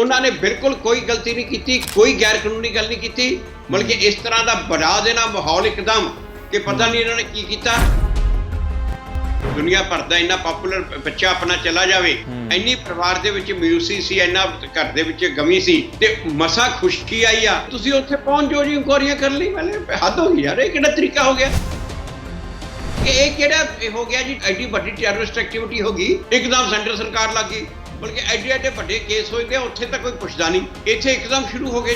ਉਹਨਾਂ ਨੇ ਬਿਲਕੁਲ ਕੋਈ ਗਲਤੀ ਨਹੀਂ ਕੀਤੀ ਕੋਈ ਗੈਰ ਕਾਨੂੰਨੀ ਗੱਲ ਨਹੀਂ ਕੀਤੀ ਬਲਕਿ ਇਸ ਤਰ੍ਹਾਂ ਦਾ ਬਣਾ ਦੇਣਾ ਮਾਹੌਲ ਇੱਕਦਮ ਕਿ ਪਤਾ ਨਹੀਂ ਇਹਨਾਂ ਨੇ ਕੀ ਕੀਤਾ। ਦੁਨੀਆ ਭਰ ਦਾ ਇੰਨਾ ਪਪੂਲਰ ਬੱਚਾ ਆਪਣਾ ਚਲਾ ਜਾਵੇ। ਇੰਨੀ ਪਰਿਵਾਰ ਦੇ ਵਿੱਚ ਮਿਊਸੀ ਸੀ ਇੰਨਾ ਘਰ ਦੇ ਵਿੱਚ ਗਮੀ ਸੀ ਤੇ ਮਸਾ ਖੁਸ਼ਕੀ ਆਈ ਆ। ਤੁਸੀਂ ਉੱਥੇ ਪਹੁੰਚ ਜੋ ਜੀ ਇਨਕੁਆਰੀਆਂ ਕਰਨ ਲਈ ਵਾਲੇ ਹੱਦ ਹੋ ਗਈ ਯਾਰ ਇਹ ਕਿਹੜਾ ਤਰੀਕਾ ਹੋ ਗਿਆ? ਕਿ ਇਹ ਕਿਹੜਾ ਹੋ ਗਿਆ ਜੀ ਐਡੀ ਵੱਡੀ ਟੈਰਰਿਸਟ ਐਕਟੀਵਿਟੀ ਹੋ ਗਈ ਇੱਕਦਮ ਸੈਂਟਰ ਸਰਕਾਰ ਲੱਗ ਗਈ। ਬਲਕਿ ਐਡੇ ਐਡੇ ਵੱਡੇ ਕੇਸ ਹੋਏ ਨੇ ਉੱਥੇ ਤਾਂ ਕੋਈ ਪੁੱਛਦਾ ਨਹੀਂ। ਇੱਥੇ ਇੱਕਦਮ ਸ਼ੁਰੂ ਹੋ ਗਏ।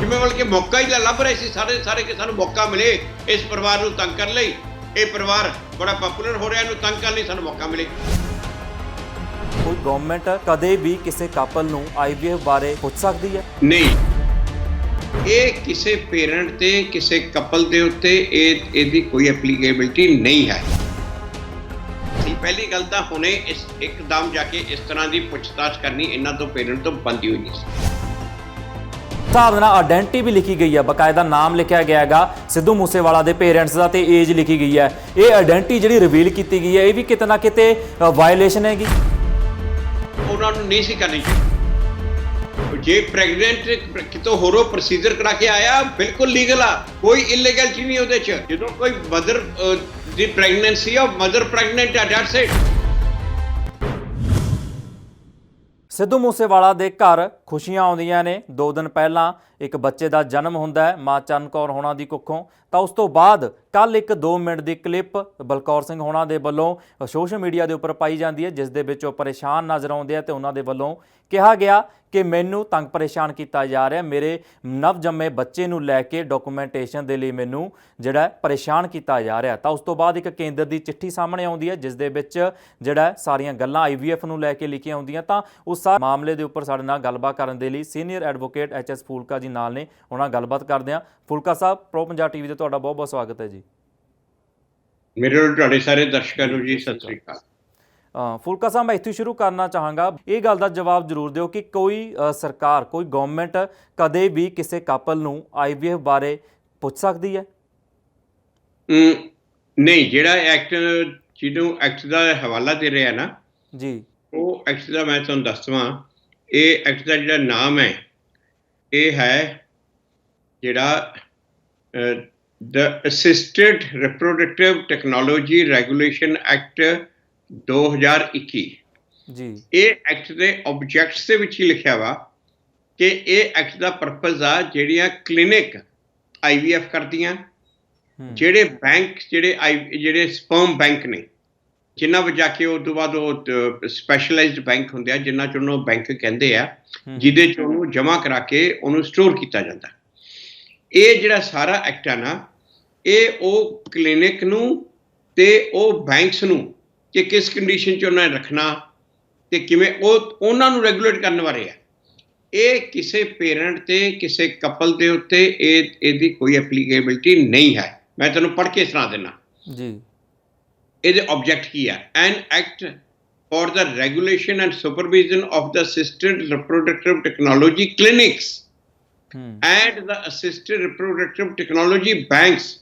ਜਿਵੇਂ ਬਲਕਿ ਮੌਕਾ ਹੀ ਲੱਭ ਰਹੇ ਸੀ ਸਾਰੇ ਸਾਰੇ ਕਿ ਸਾਨੂੰ ਮੌਕਾ ਮਿਲੇ ਇਸ ਪਰਿਵਾਰ ਨੂੰ ਤੰਗ ਕਰਨ ਲਈ। ਇਹ ਪਰਿਵਾਰ ਬੜਾ ਪਪੂਲਰ ਹੋ ਰਿਹਾ ਇਹਨੂੰ ਤੰਗ ਕਰਨ ਲਈ ਸਾਨੂੰ ਮੌਕਾ ਮਿਲੇ। ਕੋਈ ਗਵਰਨਮੈਂਟ ਕਦੇ ਵੀ ਕਿਸੇ ਕਪਲ ਨੂੰ ਆਈਵੀਐਫ ਬਾਰੇ ਪੁੱਛ ਸਕਦੀ ਹੈ? ਨਹੀਂ। ਇਹ ਕਿਸੇ ਪੇਰੈਂਟ ਤੇ ਕਿਸੇ ਕਪਲ ਦੇ ਉੱਤੇ ਇਹ ਇਹਦੀ ਕੋਈ ਐਪਲੀਕੇਬਿਲਟੀ ਨਹੀਂ ਹੈ। ਪਹਿਲੀ ਗੱਲ ਤਾਂ ਹੁਣੇ ਇਸ ਇੱਕਦਮ ਜਾ ਕੇ ਇਸ ਤਰ੍ਹਾਂ ਦੀ ਪੁੱਛਤਾਛ ਕਰਨੀ ਇਹਨਾਂ ਤੋਂ ਪੇਰੈਂਟ ਤੋਂ ਬੰਦੀ ਹੋਈ ਨਹੀਂ ਹਿਸਾਬ ਨਾਲ ਆਇਡੈਂਟੀ ਵੀ ਲਿਖੀ ਗਈ ਹੈ। ਬਕਾਇਦਾ ਨਾਮ ਲਿਖਿਆ ਗਿਆ ਹੈਗਾ ਸਿੱਧੂ ਮੂਸੇਵਾਲਾ ਦੇ ਪੇਰੈਂਟਸ ਦਾ ਤੇ ਏਜ ਲਿਖੀ ਗਈ ਹੈ। ਇਹ ਆਇਡੈਂਟੀ ਜਿਹੜੀ ਰਿਵੀਲ ਕੀਤੀ ਗਈ ਹੈ ਇਹ ਵੀ ਕਿਤੇ ਨਾ ਕਿਤੇ ਵਾਇਲੇਸ਼ਨ ਹੈਗੀ। ਉਹਨਾਂ ਨੂੰ ਨਹੀਂ ਸੀ ਕਰਨੀ ਚਾਹੀਦੀ। ਜੇ ਪ੍ਰੈਗਨੈਂਟ ਕਿਤੋਂ ਹੋਰੋ ਪ੍ਰੋਸੀਜਰ ਕਰਾ ਕੇ ਆਇਆ, ਬਿਲਕੁਲ ਲੀਗਲ ਆ, ਕੋਈ ਇਲੀਗਲਟੀ ਨਹੀਂ ਉਹਦੇ ਚ। ਜਦੋਂ ਕੋਈ ਮਦਰ ਦੀ ਪ੍ਰੈਗਨੈਂਸੀ ਆ ਮਦਰ ਪ੍ਰੈਗਨੈਂਟ ਆ ਦੈਟਸ ਇਟ ਸਿੱਧੂ ਮੂਸੇਵਾਲਾ ਦੇ ਘਰ ਖੁਸ਼ੀਆਂ ਆਉਂਦੀਆਂ ਨੇ। ਦੋ ਦਿਨ ਪਹਿਲਾਂ ਇੱਕ ਬੱਚੇ ਦਾ ਜਨਮ ਹੁੰਦਾ ਹੈ, ਮਾਂ ਚਰਨ ਕੌਰ ਹੋਣਾ ਦੀ ਕੁੱਖੋਂ। ਤਾਂ ਉਸ ਤੋਂ ਬਾਅਦ ਕੱਲ ਇੱਕ 2 ਮਿੰਟ ਦੀ ਕਲਿੱਪ ਬਲਕੌਰ ਸਿੰਘ ਹੋਣਾ ਦੇ ਵੱਲੋਂ ਸੋਸ਼ਲ ਮੀਡੀਆ ਦੇ ਉੱਪਰ ਪਾਈ ਜਾਂਦੀ ਹੈ, ਜਿਸ ਦੇ ਵਿੱਚ ਉਹ ਪਰੇਸ਼ਾਨ ਨਜ਼ਰ ਆਉਂਦੇ ਆ ਤੇ ਉਹਨਾਂ ਦੇ ਵੱਲੋਂ ਕਿਹਾ ਗਿਆ ਕਿ ਮੈਨੂੰ ਤੰਗ ਪਰੇਸ਼ਾਨ ਕੀਤਾ ਜਾ ਰਿਹਾ, ਮੇਰੇ ਨਵਜੰਮੇ ਬੱਚੇ ਨੂੰ ਲੈ ਕੇ ਡਾਕੂਮੈਂਟੇਸ਼ਨ ਦੇ ਲਈ ਮੈਨੂੰ ਜਿਹੜਾ ਪਰੇਸ਼ਾਨ ਕੀਤਾ ਜਾ ਰਿਹਾ। ਤਾਂ ਉਸ ਤੋਂ ਬਾਅਦ ਇੱਕ ਕੇਂਦਰ ਦੀ ਚਿੱਠੀ ਸਾਹਮਣੇ ਆਉਂਦੀ ਹੈ, ਜਿਸ ਦੇ ਵਿੱਚ ਜਿਹੜਾ ਸਾਰੀਆਂ ਗੱਲਾਂ ਆਈਵੀਐਫ ਨੂੰ ਲੈ ਕੇ ਲਿਖੀਆਂ ਹੁੰਦੀਆਂ। ਤਾਂ ਉਸ ਮਾਮਲੇ ਦੇ ਉੱਪਰ ਸਾਡੇ ਨਾਲ ਗੱਲਬਾਤ ਕਰਨ ਦੇ ਲਈ ਸੀਨੀਅਰ ਐਡਵੋਕੇਟ ਐਚਐਸ ਫੂਲਕਾ ਜੀ ਨਾਲ ਨੇ ਉਹਨਾਂ ਨਾਲ ਗੱਲਬਾਤ ਕਰਦੇ ਹਾਂ। ਫੂਲਕਾ ਸਾਹਿਬ ਪ੍ਰੋ ਪੰਜਾਬ ਟੀਵੀ ਤੇ ਤੁਹਾਡਾ ਬਹੁਤ ਬਹੁਤ ਸਵਾਗਤ ਹੈ ਜੀ। ਮੇਰੇ ਨਾਲ ਤੁਹਾਡੇ ਸਾਰੇ ਦਰਸ਼ਕਾਂ ਨੂੰ ਜੀ ਸਤਿ ਸ੍ਰੀ ਅਕਾਲ। ਫੁਲਕਾ ਸਾਹਿਬ ਮੈਂ ਇੱਥੇ ਸ਼ੁਰੂ ਕਰਨਾ ਚਾਹਾਂਗਾ। ਇਹ ਗੱਲ ਦਾ ਜਵਾਬ ਜ਼ਰੂਰ ਦਿਓ ਕਿ ਕੋਈ ਸਰਕਾਰ ਕੋਈ ਗਵਰਨਮੈਂਟ ਕਦੇ ਵੀ ਕਿਸੇ ਕਪਲ ਨੂੰ ਆਈਵੀਐਫ ਬਾਰੇ ਪੁੱਛ ਸਕਦੀ ਹੈ? ਨਹੀਂ ਜਿਹੜਾ ਐਕਟ ਜਿਹਨੂੰ ਐਕਟ ਦਾ ਹਵਾਲਾ ਦੇ ਰਿਹਾ ਨਾ ਜੀ। ਉਹ ਐਕਟ ਦਾ ਮੈਂ ਤੁਹਾਨੂੰ ਦੱਸ ਦਵਾਂ ਇਹ ਐਕਟ ਦਾ ਜਿਹੜਾ ਨਾਮ ਹੈ ਇਹ ਹੈ ਜਿਹੜਾ the assisted reproductive technology regulation act 2021 ਜੀ। ਇਹ ਐਕਟ ਦੇ ਆਬਜੈਕਟਸ ਦੇ ਵਿੱਚ ਹੀ ਲਿਖਿਆ ਵਾ ਕਿ ਇਹ ਐਕਟ ਦਾ ਪਰਪਸ ਆ ਜਿਹੜੀਆਂ ਕਲੀਨਿਕ ਆਈਵੀਐਫ ਕਰਦੀਆਂ ਜਿਹੜੇ ਬੈਂਕ ਜਿਹੜੇ ਜਿਹੜੇ ਸਪਰਮ ਬੈਂਕ ਨੇ। ਜਿਨ੍ਹਾਂ ਵਿੱਚ ਜਾ ਕੇ ਉਹ ਤੋਂ ਬਾਅਦ ਉਹ ਸਪੈਸ਼ਲਾਈਜ਼ਡ ਬੈਂਕ ਹੁੰਦੇ ਆ ਜਿਨ੍ਹਾਂ ਚ ਉਹਨੂੰ ਬੈਂਕ ਕਹਿੰਦੇ ਆ ਜਿਹਦੇ ਚ ਉਹਨੂੰ ਜਮ੍ਹਾਂ ਕਰਾ ਕੇ ਉਹਨੂੰ ਸਟੋਰ ਕੀਤਾ ਜਾਂਦਾ। ਇਹ ਜਿਹੜਾ ਸਾਰਾ ਐਕਟ ਆ ਨਾ ਇਹ ਉਹ ਕਲੀਨਿਕ ਨੂੰ ਤੇ ਉਹ ਬੈਂਕਸ ਨੂੰ ਕਿ ਕਿਸ ਕੰਡੀਸ਼ਨ ਚ ਉਹਨਾਂ ਨੇ ਰੱਖਣਾ ਤੇ ਕਿਵੇਂ ਉਹ ਉਹਨਾਂ ਨੂੰ ਰੈਗੂਲੇਟ ਕਰਨ ਬਾਰੇ ਆ। ਇਹ ਕਿਸੇ ਪੇਰੈਂਟ ਤੇ ਕਿਸੇ ਕਪਲ ਦੇ ਉੱਤੇ ਇਹ ਇਹਦੀ ਕੋਈ ਐਪਲੀਕੇਬਿਲਟੀ ਨਹੀਂ ਹੈ। ਮੈਂ ਤੁਹਾਨੂੰ ਪੜ੍ਹ ਕੇ ਸੁਣਾ ਦਿੰਦਾ ਜੀ। is object here and act for the regulation and supervision of the assisted reproductive technology clinics hmm. and the assisted reproductive technology banks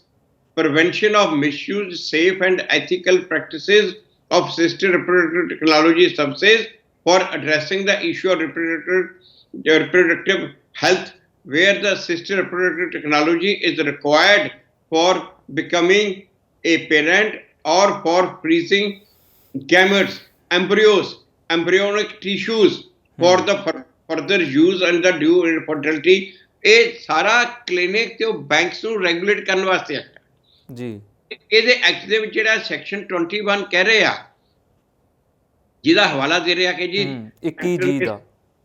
prevention of misuse safe and ethical practices of assisted reproductive technology services for addressing the issue of reproductive, reproductive health where the assisted reproductive technology is required for becoming a parent or for freezing gametes, embryos, embryonic tissues for the fur- further use and the due infertility ਇਹ ਸਾਰਾ clinic ਤੇ ਉਹ banks ਨੂੰ regulate ਕਰਨ ਵਾਸਤੇ ਹੈ ਜੀ। ਇਹਦੇ ਐਕਟ ਦੇ ਵਿੱਚ ਜਿਹੜਾ ਸੈਕਸ਼ਨ 21 ਕਹਿ ਰਹੇ ਆ ਜਿਹਦਾ ਹਵਾਲਾ ਦੇ ਰਿਹਾ ਕਿ ਜੀ ਹੂੰ, 21 ਜੀ ਦਾ।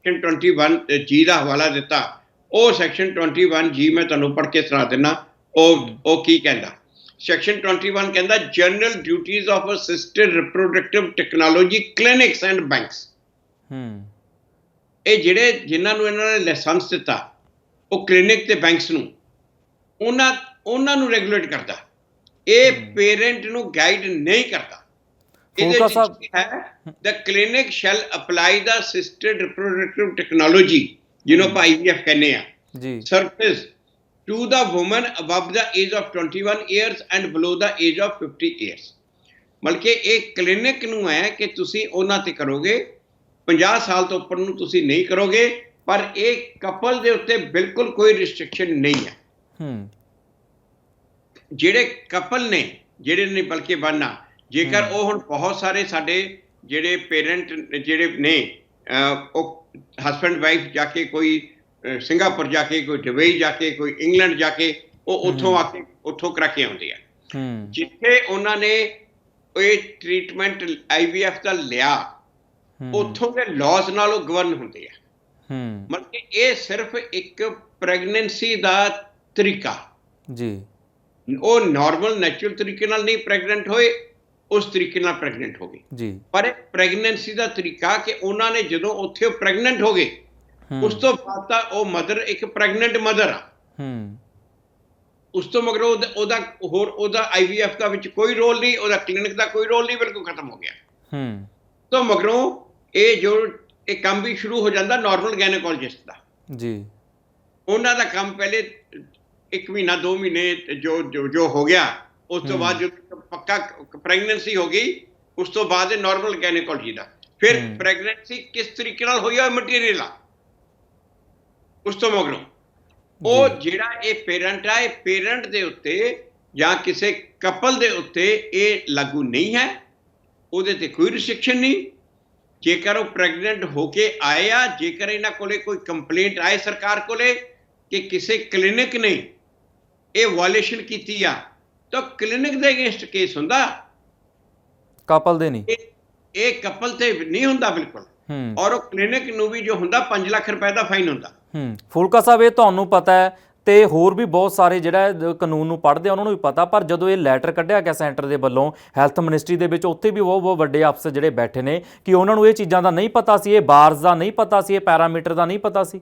ਸੈਕਸ਼ਨ 21 ਜੀ ਦਾ ਹਵਾਲਾ ਦਿੱਤਾ। ਉਹ ਸੈਕਸ਼ਨ 21 ਜੀ ਮੈਂ ਤੁਹਾਨੂੰ ਪੜ੍ਹ ਕੇ ਸੁਣਾ ਦਿੰਦਾ ਉਹ ਉਹ ਕੀ ਕਹਿੰਦਾ? ਸੈਕਸ਼ਨ 21 ਕਹਿੰਦਾ general duties of assisted reproductive technology clinics and banks ਹੂੰ। ਇਹ ਜਿਹੜੇ ਜਿਨ੍ਹਾਂ ਨੂੰ ਇਹਨਾਂ ਨੇ ਲਾਇਸੈਂਸ ਦਿੱਤਾ ਉਹ ਕਲੀਨਿਕ ਤੇ ਬੈਂਕਸ ਨੂੰ ਉਹਨਾਂ ਉਹਨਾਂ ਨੂੰ ਰੈਗੂਲੇਟ ਕਰਦਾ। ਇਹ ਪੇਰੈਂਟ ਨੂੰ ਗਾਈਡ ਨਹੀਂ ਕਰਦਾ। ਇਹਦੇ ਵਿੱਚ ਹੈ the clinic shall apply the assisted reproductive technology ਜਿਹਨੂੰ ਆਪਾਂ IVF ਕਹਿੰਦੇ ਆ ਜੀ। Service to the woman above the age of 21 years and below the age of 50 years. ਮਤਲਬ ਕਿ ਇਹ ਕਲੀਨਿਕ ਨੂੰ ਹੈ ਕਿ ਤੁਸੀਂ ਉਹਨਾਂ ਤੇ ਕਰੋਗੇ। 50 ਸਾਲ ਤੋਂ ਉੱਪਰ ਨੂੰ ਤੁਸੀਂ ਨਹੀਂ ਕਰੋਗੇ ਪਰ ਇਹ ਕਪਲ ਦੇ ਉੱਤੇ ਬਿਲਕੁਲ ਕੋਈ ਰਿਸਟ੍ਰਿਕਸ਼ਨ ਨਹੀਂ ਹੈ। ਹੂੰ। ਜਿਹੜੇ ਕਪਲ ਨੇ ਜਿਹੜੇ ਨੇ ਬਲਕਿ ਬਣਨਾ ਜੇਕਰ। ਉਹ ਹੁਣ ਬਹੁਤ ਸਾਰੇ ਸਾਡੇ ਜਿਹੜੇ ਪੇਰੈਂਟ ਜਿਹੜੇ ਨੇ ਉਹ ਹਸਬੰਡ ਵਾਈਫ ਜਾ ਕੇ ਕੋਈ ਸਿੰਗਾਪੁਰ ਜਾ ਕੇ ਕੋਈ ਦੁਬਈ ਜਾ ਕੇ ਕੋਈ ਇੰਗਲੈਂਡ ਜਾ ਕੇ ਉਹ ਉੱਥੋਂ ਆ ਕੇ ਉੱਥੋਂ ਕਰਾ ਕੇ ਆਉਂਦੇ ਆ। ਹੂੰ। ਜਿੱਥੇ ਉਹਨਾਂ ਨੇ ਇਹ ਟ੍ਰੀਟਮੈਂਟ ਆਈਵੀਐਫ ਦਾ ਲਿਆ ਉੱਥੋਂ ਦੇ ਲਾਜ਼ ਨਾਲ ਉਹ ਗਵਰਨ ਹੁੰਦੇ ਆ। ਮਤਲਬ ਕਿ ਇਹ ਸਿਰਫ ਇੱਕ ਪ੍ਰੈਗਨੈਂਸੀ ਦਾ ਤਰੀਕਾ। ਜੀ। ਉਹ ਨਾਰਮਲ ਨੈਚੁਰਲ ਤਰੀਕੇ ਨਾਲ ਨਹੀਂ ਪ੍ਰੈਗਨੈਂਟ ਹੋਏ ਉਸ ਤਰੀਕੇ ਨਾਲ ਪ੍ਰੈਗਨੈਂਟ ਹੋ ਗਏ। ਜੀ। ਪਰ ਇਹ ਪ੍ਰੈਗਨੈਂਸੀ ਦਾ ਤਰੀਕਾ ਕਿ ਉਹਨਾਂ ਨੇ ਜਦੋਂ ਉੱਥੇ ਉਹ ਪ੍ਰੈਗਨੈਂਟ ਹੋ ਗਏ ਉਸ ਤੋਂ ਬਾਅਦ ਤਾਂ ਉਹ ਮਦਰ ਇੱਕ ਪ੍ਰੈਗਨੈਂਟ ਮਦਰ ਆ। ਹੂੰ। ਉਸ ਤੋਂ ਮਗਰੋਂ ਉਹਦਾ- ਹੋਰ ਉਹਦਾ ਆਈਵੀਐਫ ਦਾ ਵਿੱਚ ਕੋਈ ਰੋਲ ਨਹੀਂ ਉਹਦਾ ਕਲੀਨਿਕ ਦਾ ਕੋਈ ਰੋਲ ਨਹੀਂ ਬਿਲਕੁਲ ਖਤਮ ਹੋ ਗਿਆ। ਹੂੰ। ਤੋਂ ਮਗਰੋਂ ਇਹ ਜੋ ਇਹ ਕੰਮ ਵੀ ਸ਼ੁਰੂ ਹੋ ਜਾਂਦਾ ਨਾਰਮਲ ਗੈਨੇਕੋਲੋਜਿਸਟ ਦਾ। ਜੀ। ਉਹਨਾਂ ਦਾ ਕੰਮ ਪਹਿਲੇ ਇੱਕ ਮਹੀਨਾ ਦੋ ਮਹੀਨੇ ਜੋ ਜੋ ਹੋ ਗਿਆ ਉਸ ਤੋਂ। ਬਾਅਦ ਜੋ ਪੱਕਾ ਪ੍ਰੈਗਨੈਂਸੀ ਹੋ ਗਈ ਉਸ ਤੋਂ ਬਾਅਦ ਇਹ ਨਾਰਮਲ ਗੈਨੇਕੋਲੋਜੀ ਦਾ। ਫਿਰ। ਪ੍ਰੈਗਨੈਂਸੀ ਕਿਸ ਤਰੀਕੇ ਨਾਲ ਹੋਈ ਹੈ ਮਟੀਰੀਅਲ ਆ। ਉਸ ਤੋਂ ਮਗਰੋਂ। ਉਹ ਜਿਹੜਾ ਇਹ ਪੇਰੈਂਟ ਆ ਇਹ ਪੇਰੈਂਟ ਦੇ ਉੱਤੇ ਜਾਂ ਕਿਸੇ ਕਪਲ ਦੇ ਉੱਤੇ ਇਹ ਲਾਗੂ ਨਹੀਂ ਹੈ ਉਹਦੇ ਤੇ ਕੋਈ ਰਿਸਟ੍ਰਿਕਸ਼ਨ ਨਹੀਂ। ਜੇਕਰ ਉਹ ਪ੍ਰੈਗਨੈਂਟ ਹੋ ਕੇ ਆਏ ਆ ਜੇਕਰ ਇਹਨਾਂ ਕੋਲੇ ਕੋਈ ਕੰਪਲੇਂਟ ਆਏ ਸਰਕਾਰ ਕੋਲੇ ਕਿ ਕਿਸੇ ਕਲੀਨਿਕ ਨੇ ਇਹ ਵਾਇਲੇਸ਼ਨ ਕੀਤੀ ਆ ਤਾਂ ਕਲੀਨਿਕ ਦੇ ਅਗੇਂਸਟ ਕੇਸ ਹੁੰਦਾ। ਕਪਲ ਦੇ ਨਹੀਂ। ਇਹ ਕਪਲ ਤੇ ਨਹੀਂ ਹੁੰਦਾ ਬਿਲਕੁਲ। ਔਰ ਉਹ ਕਲੀਨਿਕ ਨੂੰ ਵੀ ਜੋ ਹੁੰਦਾ 5 ਲੱਖ ਰੁਪਏ ਦਾ ਫਾਈਨ ਹੁੰਦਾ। ਹੂੰ। ਫੁਲਕਾ ਸਾਹਿਬ ਇਹ ਤੁਹਾਨੂੰ ਪਤਾ ਹੈ ਤੇ ਹੋਰ ਵੀ ਬਹੁਤ ਸਾਰੇ ਜਿਹੜਾ ਕਾਨੂੰਨ ਨੂੰ ਪੜ੍ਹਦੇ ਆ ਉਹਨਾਂ ਨੂੰ ਵੀ ਪਤਾ ਪਰ ਜਦੋਂ ਇਹ ਲੈਟਰ ਕੱਢਿਆ ਗਿਆ ਸੈਂਟਰ ਦੇ ਵੱਲੋਂ ਹੈਲਥ ਮਿਨਿਸਟਰੀ ਦੇ ਵਿੱਚ ਉੱਥੇ ਵੀ ਬਹੁਤ ਬਹੁਤ ਵੱਡੇ ਅਫਸਰ ਜਿਹੜੇ ਬੈਠੇ ਨੇ ਕਿ ਉਹਨਾਂ ਨੂੰ ਇਹ ਚੀਜ਼ਾਂ ਦਾ ਨਹੀਂ ਪਤਾ ਸੀ ਇਹ ਬਾਰਸ ਦਾ ਨਹੀਂ ਪਤਾ ਸੀ ਇਹ ਪੈਰਾਮੀਟਰ ਦਾ ਨਹੀਂ ਪਤਾ ਸੀ।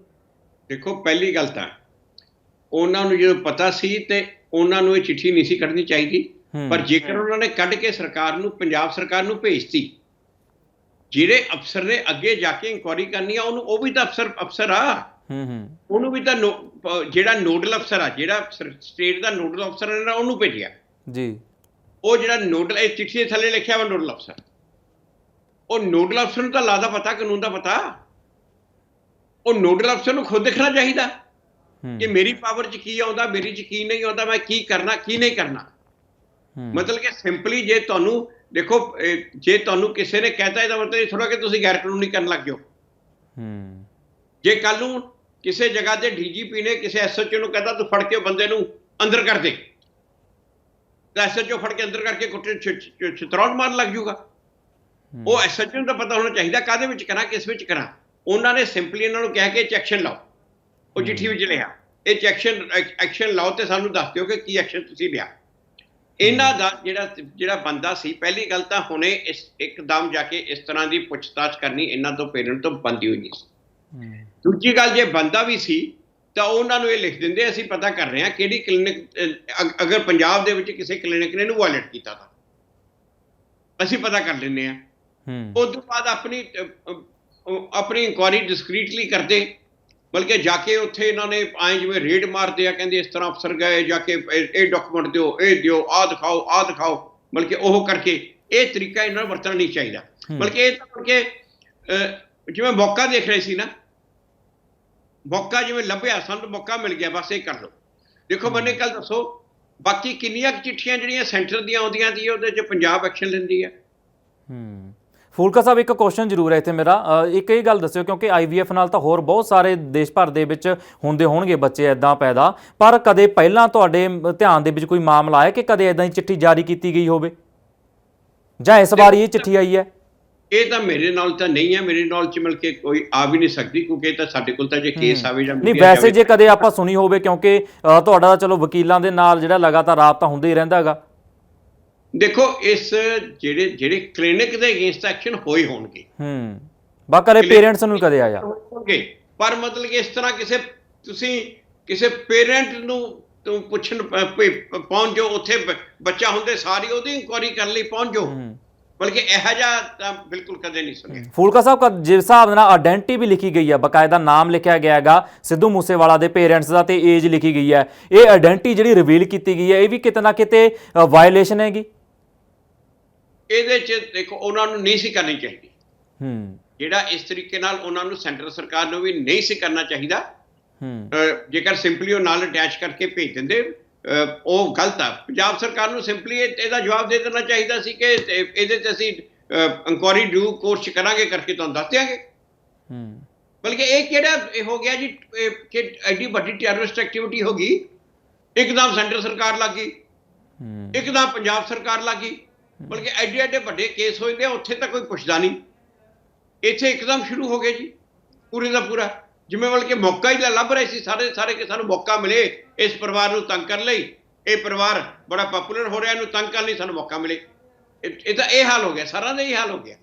ਦੇਖੋ ਪਹਿਲੀ ਗੱਲ ਤਾਂ ਉਹਨਾਂ ਨੂੰ ਜਦੋਂ ਪਤਾ ਸੀ ਤੇ ਉਹਨਾਂ ਨੂੰ ਇਹ ਚਿੱਠੀ ਨਹੀਂ ਸੀ ਕੱਢਣੀ ਚਾਹੀਦੀ ਪਰ ਜੇਕਰ ਉਹਨਾਂ ਨੇ ਕੱਢ ਕੇ ਸਰਕਾਰ ਨੂੰ ਪੰਜਾਬ ਸਰਕਾਰ ਨੂੰ ਭੇਜਤੀ ਜਿਹੜੇ ਅਫਸਰ ਨੇ ਅੱਗੇ ਜਾ ਕੇ ਇਨਕੁਆਰੀ ਕਰਨੀ ਆ ਉਹਨੂੰ ਉਹ ਵੀ ਤਾਂ ਅਫਸਰ ਅਫਸਰ ਆ। ਹੂੰ ਹੂੰ। ਉਹਨੂੰ ਵੀ ਤਾਂ ਜਿਹੜਾ ਨੋਡਲ ਅਫਸਰ ਆ ਜਿਹੜਾ ਸਟੇਟ ਦਾ ਨੋਡਲ ਅਫਸਰ ਹੈ ਨਾ ਉਹਨੂੰ ਭੇਜਿਆ। ਜੀ। ਉਹ ਜਿਹੜਾ ਨੋਡਲ ਇਹ ਚਿੱਠੀ ਦੇ ਥੱਲੇ ਲਿਖਿਆ ਵਾ ਨੋਡਲ ਅਫਸਰ। ਉਹ ਨੋਡਲ ਅਫਸਰ ਨੂੰ ਤਾਂ ਲਾਦਾ ਪਤਾ ਕਾਨੂੰਨ ਦਾ ਪਤਾ। ਉਹ ਨੋਡਲ ਅਫਸਰ ਨੂੰ ਖੁਦ ਦੇਖਣਾ ਚਾਹੀਦਾ। ਕਿ ਮੇਰੀ ਪਾਵਰ 'ਚ ਕੀ ਆਉਂਦਾ ਮੇਰੀ 'ਚ ਕੀ ਨਹੀਂ ਆਉਂਦਾ ਮੈਂ ਕੀ ਕਰਨਾ ਕੀ ਨਹੀਂ ਕਰਨਾ। ਮਤਲਬ ਕਿ ਸਿੰਪਲੀ ਜੇ ਤੁਹਾਨੂੰ ਦੇਖੋ ਜੇ ਤੁਹਾਨੂੰ ਕਿਸੇ ਨੇ ਕਹਿਤਾ ਇਹਦਾ ਮਤਲਬ ਇਹ ਥੋੜਾ ਕਿ ਤੁਸੀਂ ਗੈਰ ਕਾਨੂੰਨੀ ਕਰਨ ਲੱਗ ਜਾਓ। ਹੂੰ। ਜੇ ਕੱਲ ਨੂੰ ਕਿਸੇ ਜਗ੍ਹਾ ਤੇ ਡੀਜੀਪੀ ਨੇ ਕਿਸੇ ਐਸਐਚਓ ਨੂੰ ਕਹਿੰਦਾ ਤੂੰ ਫੜ ਕੇ ਬੰਦੇ ਨੂੰ ਅੰਦਰ ਕਰ ਦੇ। ਤਾਂ ਐਸਐਚਓ ਫੜ ਕੇ ਅੰਦਰ ਕਰਕੇ ਕੁੱਟੇ ਚਿਤਰੌੜ ਮਾਰਨ ਲੱਗ ਜਾਊਗਾ ਹੂੰ, ਉਹ ਐਸਐਚਓ ਨੂੰ ਤਾਂ ਪਤਾ ਹੋਣਾ ਚਾਹੀਦਾ ਕਾਦੇ ਵਿੱਚ ਕਰਾਂ ਕਿਸ ਵਿੱਚ ਕਰਾਂ। ਉਹਨਾਂ ਨੇ ਸਿੰਪਲੀ ਇਹਨਾਂ ਨੂੰ ਕਹਿ ਕੇ ਐਕਸ਼ਨ ਲਾਓ। ਉਹ ਚਿੱਠੀ ਵਿੱਚ ਲਿਆ ਇਹ ਐਕਸ਼ਨ ਐਕਸ਼ਨ ਲਾਓ ਤੇ ਸਾਨੂੰ ਦੱਸ ਦਿਓ ਕਿ ਕੀ ਐਕਸ਼ਨ ਤੁਸੀਂ ਲਿਆ। ਇਹਨਾਂ ਦਾ ਜਿਹੜਾ ਜਿਹੜਾ ਬੰਦਾ ਸੀ ਪਹਿਲੀ ਗੱਲ ਤਾਂ ਹੁਣੇ ਇਸ ਇੱਕਦਮ ਜਾ ਕੇ ਇਸ ਤਰ੍ਹਾਂ ਦੀ ਪੁੱਛਤਾਛ ਕਰਨੀ ਇਹਨਾਂ ਤੋਂ ਪੇਰੈਂਟ ਤੋਂ ਬੰਦੀ ਹੋਈ ਨਹੀਂ ਸੀ। ਦੂਜੀ ਗੱਲ ਜੇ ਬੰਦਾ ਵੀ ਸੀ ਤਾਂ ਉਹਨਾਂ ਨੂੰ ਇਹ ਲਿਖ ਦਿੰਦੇ ਅਸੀਂ ਪਤਾ ਕਰ ਰਹੇ ਹਾਂ ਕਿਹੜੀ ਕਲੀਨਿਕ ਅਗਰ ਪੰਜਾਬ ਦੇ ਵਿੱਚ ਕਿਸੇ ਕਲੀਨਿਕ ਨੇ ਇਹਨੂੰ ਵਾਇਲੇਟ ਕੀਤਾ ਤਾਂ। ਅਸੀਂ ਪਤਾ ਕਰ ਲੈਂਦੇ ਹਾਂ। ਹੂੰ। ਉਸ ਤੋਂ ਬਾਅਦ ਆਪਣੀ ਆਪਣੀ ਇਨਕੁਆਰੀ ਡਿਸਕ੍ਰੀਟਲੀ ਕਰਦੇ। ਬਲਕਿ ਜਾ ਕੇ ਉੱਥੇ ਇਹਨਾਂ ਨੇ ਐਂ ਜਿਵੇਂ ਰੇਡ ਮਾਰਦੇ ਆ ਕਹਿੰਦੇ ਇਸ ਤਰ੍ਹਾਂ ਅਫਸਰ ਗਏ ਜਾ ਕੇ ਇਹ- ਡਾਕੂਮੈਂਟ ਦਿਓ ਇਹ ਦਿਓ ਆਹ ਦਿਖਾਓ ਆਹ ਦਿਖਾਓ। ਬਲਕਿ ਉਹ ਕਰਕੇ ਇਹ ਤਰੀਕਾ ਇਹਨਾਂ ਨੂੰ ਵਰਤਣਾ ਨਹੀਂ ਚਾਹੀਦਾ। ਬਲਕਿ ਇਹ ਤਾਂ ਅ, ਜਿਵੇਂ ਮੌਕਾ ਦੇਖ ਰਹੇ ਸੀ ਨਾ ਮੌਕਾ ਜਿਵੇਂ ਲੱਭਿਆ ਸਾਨੂੰ ਮੌਕਾ ਮਿਲ ਗਿਆ ਬਸ ਇਹ ਕਰ ਲਓ। ਦੇਖੋ ਮੈਨੂੰ ਇੱਕ ਗੱਲ ਦੱਸੋ ਬਾਕੀ ਕਿੰਨੀਆਂ ਕੁ ਚਿੱਠੀਆਂ ਜਿਹੜੀਆਂ ਸੈਂਟਰ ਦੀਆਂ ਆਉਂਦੀਆਂ ਸੀ ਉਹਦੇ 'ਚ ਪੰਜਾਬ ਐਕਸ਼ਨ ਲੈਂਦੀ ਹੈ ਹੂੰ ਫੂਲਕਾ ਸਾਹਿਬ ਇੱਕ ਕੁਐਸਚਨ ਜ਼ਰੂਰ ਹੈ ਇੱਥੇ ਮੇਰਾ। ਇੱਕ ਇਹ ਗੱਲ ਦੱਸਿਓ ਕਿਉਂਕਿ ਆਈਵੀਐਫ ਨਾਲ ਤਾਂ ਹੋਰ ਬਹੁਤ ਸਾਰੇ ਦੇਸ਼ ਭਰ ਦੇ ਵਿੱਚ ਹੁੰਦੇ ਹੋਣਗੇ ਬੱਚੇ ਐਦਾਂ ਪੈਦਾ। ਪਰ ਕਦੇ ਪਹਿਲਾਂ ਤੁਹਾਡੇ ਧਿਆਨ ਦੇ ਵਿੱਚ ਕੋਈ ਮਾਮਲਾ ਆਇਆ ਕਿ ਕਦੇ ਐਦਾਂ ਦੀ ਚਿੱਠੀ ਜਾਰੀ ਕੀਤੀ ਗਈ ਹੋਵੇ? ਜਾਂ ਇਸ ਵਾਰੀ ਇਹ ਚਿੱਠੀ ਆਈ ਹੈ? ਇਹ ਤਾਂ ਮੇਰੇ ਨਾਲ ਤਾਂ ਨਹੀਂ ਹੈ ਮੇਰੇ ਨਾਲ ਚ ਮਿਲ ਕੇ ਕੋਈ ਆ ਵੀ ਨਹੀਂ ਸਕਦੀ ਕਿਉਂਕਿ ਇਹ ਤਾਂ ਸਾਡੇ ਕੋਲ ਤਾਂ ਜੇ ਕੇਸ ਆਵੇ ਜਾਂ ਨਹੀਂ ਵੈਸੇ ਜੇ ਕਦੇ ਆਪਾਂ ਸੁਣੀ ਹੋਵੇ ਕਿਉਂਕਿ ਤੁਹਾਡਾ ਤਾਂ ਚਲੋ ਵਕੀਲਾਂ ਦੇ ਨਾਲ ਜਿਹੜਾ ਲਗਾਤਾਰ ਰਾਬਤਾ ਹੁੰਦਾ ਹੀ ਰਹਿੰਦਾ ਹੈਗਾ। ਦੇਖੋ ਇਸ ਜਿਹੜੇ ਜਿਹੜੇ ਕਲੀਨਿਕ ਦੇ ਅਗੇਂਸਟ ਐਕਸ਼ਨ ਹੋਏ ਹੋਣਗੇ। ਹੂੰ। ਬਾ ਕਦੇ ਪੇਰੈਂਟਸ ਨੂੰ ਕਦੇ ਆਇਆ। ਹੋਣਗੇ। ਪਰ ਮਤਲਬ ਕਿ ਇਸ ਤਰ੍ਹਾਂ ਕਿਸੇ ਤੁਸੀਂ ਕਿਸੇ ਪੇਰੈਂਟ ਨੂੰ ਤੋਂ ਪੁੱਛਣ ਪਹੁੰਚ ਜਾਓ ਉੱਥੇ ਬੱਚਾ ਹੁੰਦੇ ਸਾਰੀ ਉਹਦੀ ਇਨਕੁਆਰੀ ਕਰਨ ਲਈ ਪਹੁੰਚ। ਹੂੰ। ਬਲਕਿ ਇਹੋ ਜਿਹਾ ਤਾਂ ਬਿਲਕੁਲ ਕਦੇ ਨਹੀਂ ਸੁਣਿਆ। ਫੂਲਕਾ ਸਾਹਿਬ ਕਾ ਜਿਸ ਹਿਸਾਬ ਨਾਲ ਆਇਡੈਂਟੀ ਵੀ ਲਿਖੀ ਗਈ ਹੈ ਬਕਾਇਦਾ ਨਾਮ ਲਿਖਿਆ ਗਿਆ ਹੈਗਾ ਸਿੱਧੂ ਮੂਸੇਵਾਲਾ ਦੇ ਪੇਰੈਂਟਸ ਦਾ ਤੇ ਏਜ ਲਿਖੀ ਗਈ ਹੈ ਇਹ ਆਇਡੈਂਟੀ ਜਿਹੜੀ ਰਿਵੀਲ ਕੀਤੀ ਗਈ ਹੈ ਇਹ ਵੀ ਕਿਤੇ ਨਾ ਕਿਤੇ ਵਾਇਲੇਸ਼ਨ ਹੈਗੀ? ਇਹਦੇ ਚ ਦੇਖੋ ਉਹਨਾਂ ਨੂੰ ਨਹੀਂ ਸੀ ਕਰਨੀ ਚਾਹੀਦੀ। ਹੂੰ। ਜਿਹੜਾ ਇਸ ਤਰੀਕੇ ਨਾਲ ਉਹਨਾਂ ਨੂੰ ਸੈਂਟਰ ਸਰਕਾਰ ਨੂੰ ਵੀ ਨਹੀਂ ਸੀ ਕਰਨਾ ਚਾਹੀਦਾ ਹੂੰ। ਜੇਕਰ ਸਿੰਪਲੀ ਉਹ ਨਾਲ ਅਟੈਚ ਕਰਕੇ ਭੇਜ ਦਿੰਦੇ ਉਹ ਗਲਤ ਆ। ਪੰਜਾਬ ਸਰਕਾਰ ਨੂੰ ਸਿੰਪਲੀ ਇਹਦਾ ਜਵਾਬ ਦੇ ਦੇਣਾ ਚਾਹੀਦਾ ਸੀ ਕਿ ਇਹ- ਇਹਦੇ ਤੇ ਅਸੀਂ ਇਨਕੁਆਰੀ ਡਿਊ ਕੋਰਸ ਕਰਾਂਗੇ ਕਰਕੇ ਤੁਹਾਨੂੰ ਦੱਸ ਦਿਆਂਗੇ। ਹੂੰ। ਬਲਕਿ ਇਹ ਕਿਹੜਾ ਇਹ ਹੋ ਗਿਆ ਜੀ ਕਿ ਐਡੀ ਵੱਡੀ ਟੈਰਰਿਸਟ ਐਕਟੀਵਿਟੀ ਹੋ ਗਈ। ਇੱਕਦਮ ਸੈਂਟਰ ਸਰਕਾਰ ਲੱਗ ਗਈ। ਹੂੰ। ਇੱਕਦਮ ਪੰਜਾਬ ਸਰਕਾਰ ਲੱਗ ਗਈ। ਬਲਕਿ ਐਡੇ ਐਡੇ ਵੱਡੇ ਕੇਸ ਹੋਏ ਨੇ ਉੱਥੇ ਤਾਂ ਕੋਈ ਪੁੱਛਦਾ ਨਹੀਂ। ਇੱਥੇ ਇੱਕਦਮ ਸ਼ੁਰੂ ਹੋ ਗਏ ਜੀ ਪੂਰੇ ਦਾ ਪੂਰਾ। ਜਿਵੇਂ ਬਲਕਿ ਮੌਕਾ ਹੀ ਲੱਭ ਰਹੇ ਸੀ ਸਾਰੇ ਸਾਰੇ ਕਿ ਸਾਨੂੰ ਮੌਕਾ ਮਿਲੇ। ਇਸ ਪਰਿਵਾਰ ਨੂੰ ਤੰਗ ਕਰਨ ਲਈ ਇਹ ਪਰਿਵਾਰ ਬੜਾ ਪਪੂਲਰ ਹੋ ਰਿਹਾ, ਇਹਨੂੰ ਤੰਗ ਕਰਨ ਲਈ ਸਾਨੂੰ ਮੌਕਾ ਮਿਲੇ। ਇਹ ਤਾਂ ਇਹ ਹਾਲ ਹੋ ਗਿਆ ਸਾਰਾ ਦਾ ਇਹ ਹਾਲ ਹੋ ਗਿਆ।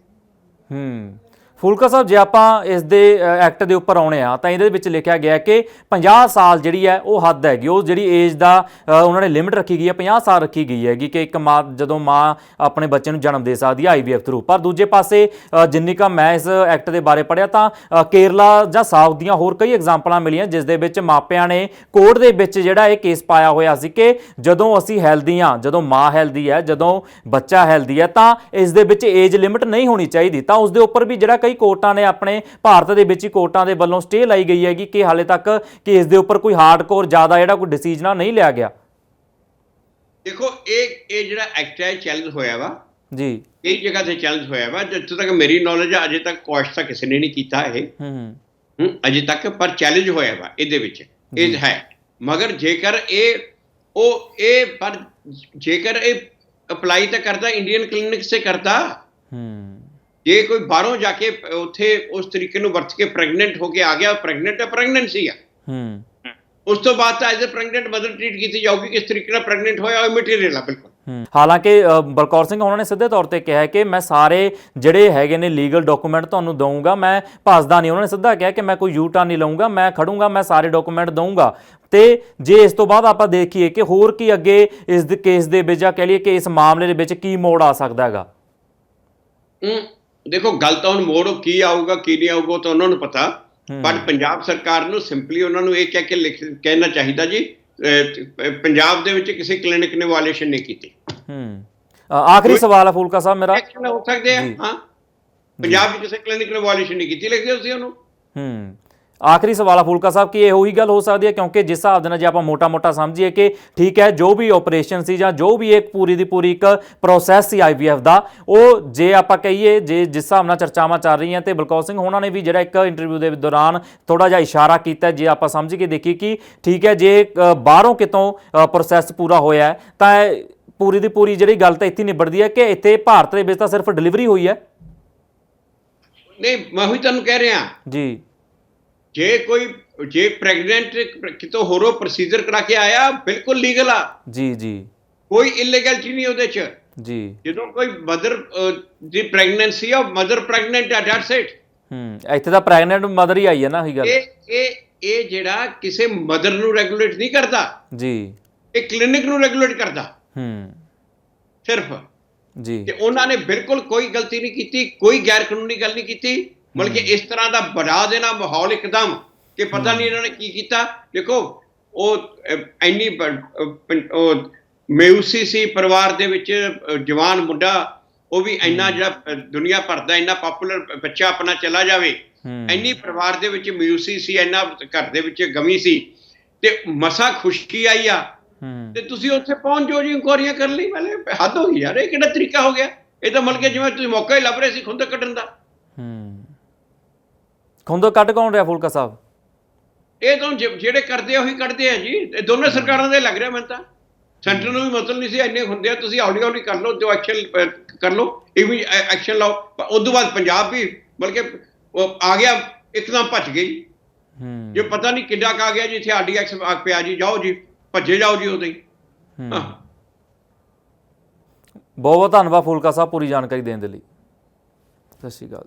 ਹੂੰ। ਫੂਲਕਾ ਸਾਹਿਬ, ਜੇ ਆਪਾਂ ਇਸ ਦੇ ਐਕਟ ਦੇ ਉੱਪਰ ਆਉਣੇ ਆ, ਤਾਂ ਇਹਦੇ ਵਿੱਚ ਲਿਖਿਆ ਗਿਆ ਕਿ 50 ਸਾਲ ਜਿਹੜੀ ਹੈ, ਉਹ ਹੱਦ ਹੈਗੀ। ਉਹ ਜਿਹੜੀ ਏਜ ਦਾ ਉਹਨਾਂ ਨੇ ਲਿਮਿਟ ਰੱਖੀ ਗਈ ਹੈ 50 ਸਾਲ ਰੱਖੀ ਗਈ ਹੈਗੀ ਕਿ ਇੱਕ ਮਾਂ, ਜਦੋਂ ਮਾਂ ਆਪਣੇ ਬੱਚੇ ਨੂੰ ਜਨਮ ਦੇ ਸਕਦੀ ਹੈ ਆਈਵੀਐਫ ਥਰੂ ਪਰ ਦੂਜੇ ਪਾਸੇ ਜਿੰਨੀ ਕਾ ਮੈਂ ਇਸ ਐਕਟ ਦੇ ਬਾਰੇ ਪੜਿਆ ਤਾਂ ਕੇਰਲਾ ਜਾਂ ਸਾਊਥ ਦੀਆਂ ਹੋਰ ਕਈ ਐਗਜ਼ਾਮਪਲਾਂ ਮਿਲੀਆਂ, ਜਿਸ ਦੇ ਵਿੱਚ ਮਾਪਿਆਂ ਨੇ ਕੋਰਟ ਦੇ ਵਿੱਚ ਜਿਹੜਾ ਇਹ ਕੇਸ ਪਾਇਆ ਹੋਇਆ ਸੀ ਕਿ ਜਦੋਂ ਅਸੀਂ ਹੈਲਦੀ ਹਾਂ, ਜਦੋਂ ਮਾਂ ਹੈਲਦੀ ਹੈ, ਜਦੋਂ ਬੱਚਾ ਹੈਲਦੀ ਹੈ, ਤਾਂ ਇਸ ਦੇ ਵਿੱਚ ਏਜ ਲਿਮਿਟ ਨਹੀਂ ਹੋਣੀ ਚਾਹੀਦੀ। ਤਾਂ ਉਸ ਦੇ ਉੱਪਰ ਵੀ ਜਿਹੜਾ ਕਈ ਕੋਰਟਾਂ ਨੇ ਆਪਣੇ ਭਾਰਤ ਦੇ ਵਿੱਚ ਹੀ ਕੋਰਟਾਂ ਦੇ ਵੱਲੋਂ ਸਟੇ ਲਾਈ ਗਈ ਹੈਗੀ ਕਿ ਹਾਲੇ ਤੱਕ ਕੇਸ ਦੇ ਉੱਪਰ ਕੋਈ ਹਾਰਡਕੋਰ ਜ਼ਿਆਦਾ ਜਿਹੜਾ ਕੋਈ ਡਿਸੀਜਨ ਨਹੀਂ ਲਿਆ ਗਿਆ। ਦੇਖੋ ਇਹ ਇਹ ਜਿਹੜਾ ਐਕਟ ਹੈ ਚੈਲੰਜ ਹੋਇਆ ਵਾ। ਜੀ। ਕਈ ਜਗ੍ਹਾ ਤੇ ਚੈਲੰਜ ਹੋਇਆ ਵਾ। ਜਿੱਥੋਂ ਤੱਕ ਮੇਰੀ ਨੌਲੇਜ ਹੈ ਅਜੇ ਤੱਕ ਕੁਐਸਟ ਤਾਂ ਕਿਸੇ ਨੇ ਨਹੀਂ ਕੀਤਾ ਇਹ। ਹੂੰ ਹੂੰ, ਅਜੇ ਤੱਕ ਪਰ ਚੈਲੰਜ ਹੋਇਆ ਵਾ ਇਹਦੇ ਵਿੱਚ। ਇਹ ਹੈ। ਮਗਰ ਜੇਕਰ ਇਹ ਉਹ ਇਹ ਪਰ ਜੇਕਰ ਇਹ ਅਪਲਾਈ ਤਾਂ ਕਰਦਾ ਇੰਡੀਅਨ ਕਲੀਨਿਕ ਸੇ ਕਰਦਾ। ਹੂੰ। ਜੇ ਕੋਈ ਬਾਹਰੋਂ ਜਾ ਕੇ ਉੱਥੇ ਉਸ ਤਰੀਕੇ ਨੂੰ ਵਰਤ ਕੇ ਪ੍ਰੈਗਨੈਂਟ ਹੋ ਕੇ ਆ ਗਿਆ ਪ੍ਰੈਗਨੈਂਟ ਹੈ ਪ੍ਰੈਗਨੈਂਸੀ ਆ। ਹੂੰ। ਉਸ ਤੋਂ ਬਾਅਦ ਤਾਂ as a pregnant mother treat ਕੀਤੀ ਜਾਊਗੀ ਕਿਸ ਤਰੀਕੇ ਨਾਲ ਪ੍ਰੈਗਨੈਂਟ ਹੋਇਆ ਉਹ ਮਟੀਰੀਅਲ ਆ ਬਿਲਕੁਲ। ਹਾਲਾਂਕਿ ਬਲਕੌਰ ਸਿੰਘ ਉਹਨਾਂ ਨੇ ਸਿੱਧੇ ਤੌਰ ਤੇ ਕਿਹਾ ਕਿ ਮੈਂ ਸਾਰੇ ਜਿਹੜੇ ਹੈਗੇ ਨੇ ਲੀਗਲ ਡਾਕੂਮੈਂਟ ਤੁਹਾਨੂੰ ਦਊਂਗਾ ਮੈਂ ਭੱਜਦਾ ਨਹੀਂ। ਉਹਨਾਂ ਨੇ ਸਿੱਧਾ ਕਿਹਾ ਕਿ ਮੈਂ ਕੋਈ ਯੂ ਟਰਨ ਨਹੀਂ ਲਵਾਂਗਾ ਮੈਂ ਖੜੂੰਗਾ ਮੈਂ ਸਾਰੇ ਡਾਕੂਮੈਂਟ ਦਊਂਗਾ। ਤੇ ਜੇ ਇਸ ਤੋਂ ਬਾਅਦ ਆਪਾਂ ਦੇਖੀਏ ਕਿ ਹੋਰ ਕੀ ਅੱਗੇ ਇਸ ਦੇ ਕੇਸ ਦੇ ਵਿੱਚ ਜਾਂ ਕਹਿ ਲਈਏ ਕਿ ਇਸ ਮਾਮਲੇ ਦੇ ਵਿੱਚ ਕੀ ਮੋੜ ਆ ਸਕਦਾ ਹੈਗਾ। ਦੇਖੋ ਗੱਲ ਤਾਂ ਹੁਣ ਮੋੜ ਕੀ ਆਊਗਾ ਕੀ ਨਹੀਂ ਆਊਗਾ ਤਾਂ ਉਹਨਾਂ ਨੂੰ ਪਤਾ। ਪਰ ਪੰਜਾਬ ਸਰਕਾਰ ਨੂੰ ਸਿੰਪਲੀ ਉਹਨਾਂ ਨੂੰ ਇਹ ਕਹਿ ਕੇ ਲਿਖ ਕਹਿਣਾ ਚਾਹੀਦਾ ਜੀ ਪੰਜਾਬ ਦੇ ਵਿੱਚ ਕਿਸੇ ਕਲੀਨਿਕ ਨੇ ਵਾਇਲੇਸ਼ਨ ਨਹੀਂ ਕੀਤੀ। ਹੂੰ। ਆਖਰੀ ਸਵਾਲ ਹੈ ਫੂਲਕਾ ਸਾਹਿਬ ਮੇਰਾ। ਐਕਸ਼ਨ ਹੋ ਸਕਦੇ ਆ। ਹਾਂ। ਪੰਜਾਬ ਵਿੱਚ ਕਿਸੇ ਕਲੀਨਿਕ ਨੇ ਵਾਇਲੇਸ਼ਨ ਨਹੀਂ ਕੀਤੀ ਲਿਖਦੇ ਤੁਸੀਂ ਉਹਨੂੰ। ਹੂੰ। ਆਖਰੀ ਸਵਾਲ ਆ ਫੂਲਕਾ ਸਾਹਿਬ ਕਿ ਇਹ ਉਹੀ ਗੱਲ ਹੋ ਸਕਦੀ ਹੈ? ਕਿਉਂਕਿ ਜਿਸ ਹਿਸਾਬ ਦੇ ਨਾਲ ਜੇ ਆਪਾਂ ਮੋਟਾ-ਮੋਟਾ ਸਮਝੀਏ ਕਿ ਠੀਕ ਹੈ ਜੋ ਵੀ ਆਪਰੇਸ਼ਨ ਸੀ ਜਾਂ ਜੋ ਵੀ ਇੱਕ ਪੂਰੀ ਦੀ ਪੂਰੀ ਇੱਕ ਪ੍ਰੋਸੈਸ ਸੀ ਆਈਵੀਐਫ ਦਾ ਉਹ ਜੇ ਆਪਾਂ ਕਹੀਏ ਜੇ ਜਿਸ ਹਿਸਾਬ ਨਾਲ ਚਰਚਾਵਾਂ ਚੱਲ ਰਹੀਆਂ ਤੇ ਬਲਕੌਰ ਸਿੰਘ ਹੋਣਾ ਨੇ ਵੀ ਜਿਹੜਾ ਇੱਕ ਇੰਟਰਵਿਊ ਦੇ ਦੌਰਾਨ ਥੋੜਾ ਜਿਹਾ ਇਸ਼ਾਰਾ ਕੀਤਾ ਜੇ ਆਪਾਂ ਸਮਝ ਕੇ ਦੇਖੀਏ ਕਿ ਠੀਕ ਹੈ ਜੇ ਬਾਹਰੋਂ ਕਿਤੋਂ ਪ੍ਰੋਸੈਸ ਪੂਰਾ ਹੋਇਆ ਹੈ, ਤਾਂ ਪੂਰੀ ਦੀ ਪੂਰੀ ਜਿਹੜੀ ਗੱਲ ਤਾਂ ਇੱਥੇ ਹੀ ਨਿਬੜਦੀ ਹੈ ਕਿ ਇੱਥੇ ਭਾਰਤ ਦੇ ਵਿੱਚ ਤਾਂ ਸਿਰਫ ਡਿਲੀਵਰੀ ਹੋਈ ਹੈ? ਨਹੀਂ ਮੈਂ ਉਹੀ ਤੁਹਾਨੂੰ ਕਹਿ ਰਿਹਾ। ਜੀ। ਜੇ ਕੋਈ ਜੇ ਪ੍ਰੈਗਨੈਂਟ ਕਿਤੋਂ ਹੋਰੋਂ ਪ੍ਰੋਸੀਜਰ ਕਰਾ ਕੇ ਆਇਆ ਬਿਲਕੁਲ ਲੀਗਲ ਆ। ਜੀ ਜੀ। ਕੋਈ ਇਲੀਗੈਲਿਟੀ ਨਹੀਂ ਉਹਦੇ 'ਚ। ਜੀ। ਜਦੋਂ ਕੋਈ ਮਦਰ ਦੀ ਪ੍ਰੈਗਨੈਂਸੀ ਆ ਮਦਰ ਪ੍ਰੈਗਨੈਂਟ ਆ ਦੈਟਸ ਇਟ ਹੂੰ ਇੱਥੇ ਤਾਂ ਪ੍ਰੈਗਨੈਂਟ ਮਦਰ ਹੀ ਆਈ ਹੈ ਨਾ ਉਹੀ ਗੱਲ। ਇਹ ਇਹ ਇਹ ਜਿਹੜਾ ਕਿਸੇ ਮਦਰ ਨੂੰ ਰੈਗੂਲੇਟ ਨਹੀਂ ਕਰਦਾ ਜੀ। ਇਹ ਕਲੀਨਿਕ ਨੂੰ ਰੈਗੂਲੇਟ ਕਰਦਾ। ਹੂੰ। ਸਿਰਫ। ਜੀ। ਤੇ ਉਹਨਾਂ ਨੇ ਬਿਲਕੁਲ ਕੋਈ ਗਲਤੀ ਨਹੀਂ ਕੀਤੀ ਕੋਈ ਗੈਰ ਕਾਨੂੰਨੀ ਗੱਲ ਨਹੀਂ ਕੀਤੀ। ਬਲਕਿ ਇਸ ਤਰ੍ਹਾਂ ਦਾ ਬਣਾ ਦੇਣਾ ਮਾਹੌਲ ਇੱਕਦਮ ਕਿ ਪਤਾ ਨਹੀਂ ਇਹਨਾਂ ਨੇ ਕੀ ਕੀਤਾ। ਦੇਖੋ ਉਹ ਉਹ ਮੇਊਸੀ ਸੀ ਪਰਿਵਾਰ ਦੇ ਵਿੱਚ ਜਵਾਨ ਮੁੰਡਾ ਉਹ ਵੀ ਇੰਨਾ ਜਿਹੜਾ ਦੁਨੀਆ ਭਰ ਦਾ ਇੰਨਾ ਪਪੂਲਰ ਬੱਚਾ ਆਪਣਾ ਚਲਾ ਜਾਵੇ। ਇੰਨੀ ਪਰਿਵਾਰ ਦੇ ਵਿੱਚ ਮਿਊਸੀ ਸੀ ਇੰਨਾ ਘਰ ਦੇ ਵਿੱਚ ਗਮੀ ਸੀ। ਤੇ ਮਸਾ ਖੁਸ਼ਕੀ ਆਈ ਆ। ਤੇ ਤੁਸੀਂ ਉੱਥੇ ਪਹੁੰਚ ਜਾਓ ਜੀ ਇਨਕੁਆਰੀਆਂ ਕਰਨ ਲਈ। ਵਾਲੇ ਹੱਦ ਹੋ ਗਈ ਯਾਰ ਇਹ ਕਿਹੜਾ ਤਰੀਕਾ ਹੋ ਗਿਆ? ਇਹ ਤਾਂ ਮਤਲਬ ਕਿ ਜਿਵੇਂ ਤੁਸੀਂ ਮੌਕਾ ਹੀ ਲੱਭ ਰਹੇ ਸੀ ਖੁੰਦ ਕੱਢਣ ਦਾ। ਖੁੰਦੋ ਕੱਢ ਕੌਣ ਰਿਹਾ ਫੁਲਕਾ ਸਾਹਿਬ? ਇਹ ਤਾਂ ਜਿ- ਜਿਹੜੇ ਕਰਦੇ ਆ ਉਹੀ ਕੱਢਦੇ ਆ ਜੀ। ਇਹ ਦੋਨੇ ਸਰਕਾਰਾਂ ਦੇ ਲੱਗ ਰਿਹਾ ਮੈਨੂੰ ਤਾਂ। ਸੈਂਟਰ ਨੂੰ ਵੀ ਮਤਲਬ ਨਹੀਂ ਸੀ ਇੰਨੇ ਹੁੰਦੇ ਆ ਤੁਸੀਂ ਹੌਲੀ ਹੌਲੀ ਕਰ ਲਓ ਜੋ ਐਕਸ਼ਨ ਕਰ ਲਓ ਇਹ ਵੀ ਐਕਸ਼ਨ ਲਓ। ਉਸ ਤੋਂ ਬਾਅਦ ਪੰਜਾਬ ਵੀ ਬਲਕਿ ਉਹ ਆ ਗਿਆ ਇੱਕਦਮ ਭੱਜ ਗਈ ਹੂੰ ਜੇ ਪਤਾ ਨਹੀਂ ਕਿੱਡਾ ਕਾ ਗਿਆ ਜੀ ਇੱਥੇ ਆਰਡੀਐਕਸ ਆ ਪਿਆ ਜੀ ਜਾਓ ਜੀ ਭੱਜੇ ਜਾਓ ਜੀ ਉਦੋਂ ਹੀ। ਹੂੰ। ਹਾਂ। ਬਹੁਤ ਬਹੁਤ ਧੰਨਵਾਦ ਫੁਲਕਾ ਸਾਹਿਬ ਪੂਰੀ ਜਾਣਕਾਰੀ ਦੇਣ ਦੇ ਲਈ। ਸਤਿ ਸ਼੍ਰੀ ਅਕਾਲ।